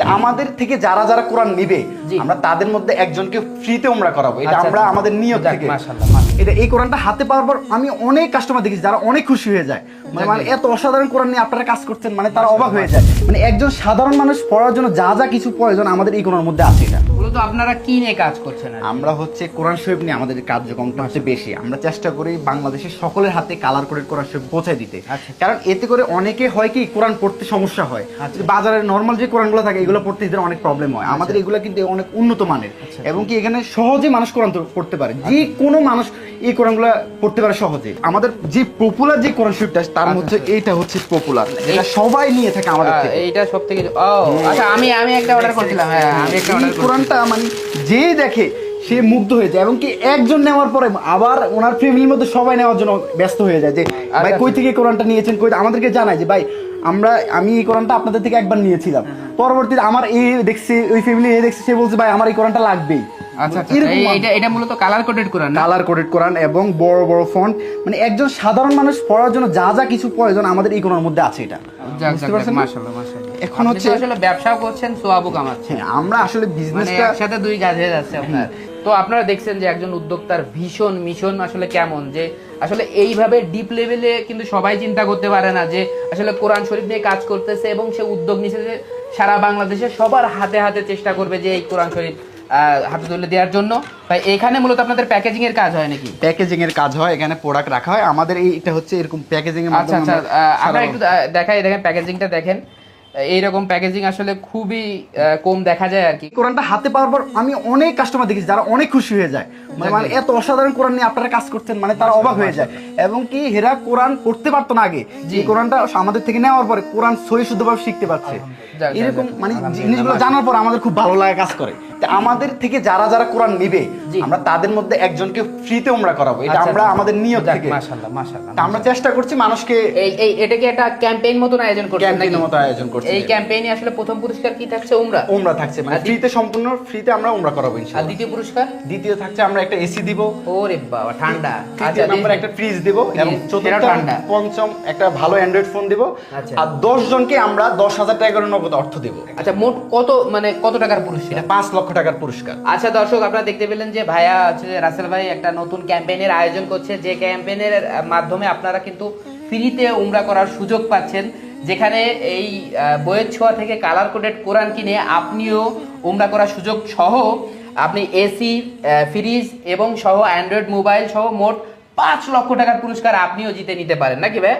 আমাদের থেকে যারা যারা কোরআন নিবে। আমরা তাদের মধ্যে একজনকে ফ্রিতে উমরা করাবো। এটা আচ্ছা, আমরা আচ্ছা। আমাদের নিয়ত থেকে। এটা এই কোরআনটা হাতে পাওয়ার পর আমি অনেক কাস্টমার দেখেছি যারা অনেক খুশি হয়ে যায়। মানে মানে এত অসাধারণ কোরআন নিয়ে আপনারা কাজ করছেন মানে তারা অবাক হয়ে যায়। মানে একজন সাধারণ মানুষ পড়ার জন্য যা যা কিছু প্রয়োজন আমাদের এই কোরআনের মধ্যে আছে এটা। মূলত আপনারা কি নিয়ে কাজ করছেন আমরা হচ্ছে কোরআন শরীফ নিয়ে আমাদের কার্যক্রমটা হচ্ছে বেশি। আমরা চেষ্টা করি বাংলাদেশের সকলের হাতে কালার করে কোরআন শরীফ পৌঁছে দিতে। আচ্ছা। কারণ এতে করে অনেকে হয় কি কোরআন পড়তে সমস্যা হয়। বাজারে নর্মাল যে কোরআনগুলো থাকে এগুলো পড়তে এদের অনেক প্রবলেম হয়। আমাদের এগুলো কিন্তু অনেক উন্নত মানের আচ্ছা। এবং কি এখানে সহজে মানুষ কোরআন তো পড়তে পারে। যে কোনো মানুষ এই কোরআনগুলো পড়তে পারে সহজে। আমাদের যে পপুলার যে কোরআন শরীফটা তার আচ্ছা, মধ্যে এইটা হচ্ছে পপুলার এটা সবাই নিয়ে থাকে আমাদের থেকে। এইটা সব থেকে আচ্ছা আমি আমি একটা অর্ডার করছিলাম হ্যাঁ আমি একটা অর্ডার কোরআনটা মানে যেই দেখে সে মুগ্ধ হয়ে যায় এবং কি একজন নেওয়ার পরে আবার ওনার ফ্যামিলির মধ্যে সবাই নেওয়ার জন্য ব্যস্ত হয়ে যায় যে ভাই আচ্ছা। কই থেকে কোরআনটা নিয়েছেন? কই আমাদেরকে জানায় যে ভাই আমরা আমি এই কোরআনটা আপনাদের থেকে একবার নিয়েছিলাম। পরবর্তীতে আমার এই দেখছে ওই ফ্যামিলি এ দেখছে সে বলছে ভাই আমার এই কোরআনটা লাগবেই। আচ্ছা আচ্ছা। এরকম এই- এটা এটা মূলত কালার কোডেড কোরআন কালার কোডেড কোরআন এবং বড় বড় ফন্ট মানে একজন সাধারণ মানুষ পড়ার জন্য যা যা কিছু প্রয়োজন আমাদের এই কোরআনের মধ্যে আছে এটা? মাশাআল্লাহ মাশাআল্লাহ। এখন হচ্ছে- আসলে ব্যবসাও করছেন কামাচ্ছেন। হ্যাঁ আমরা আসলে মানে বিজনেসটা একসাথে দুই কাজ হয়ে যাচ্ছে আপনার তো আপনারা দেখছেন যে একজন উদ্যোক্তার ভীষণ মিশন আসলে কেমন যে আসলে এইভাবে ডিপ লেভেলে কিন্তু সবাই চিন্তা করতে পারে না যে আসলে কোরআন শরীফ নিয়ে কাজ করতেছে এবং সে উদ্যোগ নিচ্ছে যে সারা বাংলাদেশে সবার হাতে হাতে চেষ্টা করবে যে এই কোরআন শরীফ আহ, হাতে তুলে দেওয়ার জন্য। ভাই এখানে মূলত আপনাদের প্যাকেজিং এর কাজ হয় নাকি? প্যাকেজিং এর কাজ হয় এখানে প্রোডাক্ট রাখা হয়। আমাদের এইটা হচ্ছে এরকম প্যাকেজিং এর আচ্ছা মাধ্যমে আচ্ছা আহ, আমরা একটু দেখাই দেখেন প্যাকেজিংটা দেখেন। এইরকম প্যাকেজিং আসলে খুবই কম দেখা যায় আর কি। কোরআনটা হাতে পাওয়ার পর আমি অনেক কাস্টমার দেখেছি যারা অনেক খুশি হয়ে যায়। মানে মানে এত অসাধারণ কোরআন নিয়ে আপনারা কাজ করছেন মানে তারা অবাক হয়ে যায়। এবং কি হেরা কোরআন পড়তে পারতো না আগে। যে কোরআনটা আমাদের থেকে নেওয়ার পরে কোরআন সহি শুদ্ধভাবে শিখতে পারছে। এরকম মানে জিনিসগুলো জানার পর আমাদের খুব ভালো লাগে কাজ করে। আমাদের থেকে যারা যারা কোরআন নিবে আমরা তাদের মধ্যে একজনকে ফ্রিতে উমরা করাবো। এটা আচ্ছা, আমরা আচ্ছা। আমাদের নিয়ত থেকে। মাশাআল্লাহ মাশাআল্লাহ আমরা চেষ্টা করছি মানুষকে এই এই এটা কি একটা ক্যাম্পেইন মতন আয়োজন করছেন নাকি? ক্যাম্পেইনের মতো আয়োজন করছি। এই ক্যাম্পেইনে আসলে প্রথম পুরস্কার কি থাকছে উমরা? উমরা থাকছে মানে ফ্রিতে সম্পূর্ণ ফ্রিতে আমরা উমরা করাবো আর ইনশাআল্লাহ দ্বিতীয় পুরস্কার? দ্বিতীয় থাকছে আমরা একটা এসি দিব। ওরে বাবা ঠান্ডা। আচ্ছা নাম্বার একটা ফ্রিজ দিব এবং চতুর্থ। পঞ্চম একটা ভালো অ্যান্ড্রয়েড ফোন দিব। আচ্ছা। আর দশ জনকে আমরা দশ হাজার টাকা করে নগদ অর্থ দেব। আচ্ছা মোট কত মানে কত টাকার পুরস্কার? এটা পাঁচ লক্ষ টাকার পুরস্কার। আচ্ছা দর্শক, আপনারা দেখতে পেলেন যে ভাইয়া হচ্ছে রাসেল ভাই একটা নতুন ক্যাম্পেইনের আয়োজন করছে। যে ক্যাম্পেইনের মাধ্যমে আপনারা কিন্তু ফ্রিতে উমরা করার সুযোগ পাচ্ছেন। যেখানে এই বইয়ের ছোঁয়া থেকে কালার কোডেড কোরআন কিনে আপনিও উমরা করার সুযোগ সহ আপনি এসি ফ্রিজ এবং সহ অ্যান্ড্রয়েড মোবাইল সহ মোট পাঁচ লক্ষ টাকার পুরস্কার আপনিও জিতে নিতে পারেন। নাকি ভাই?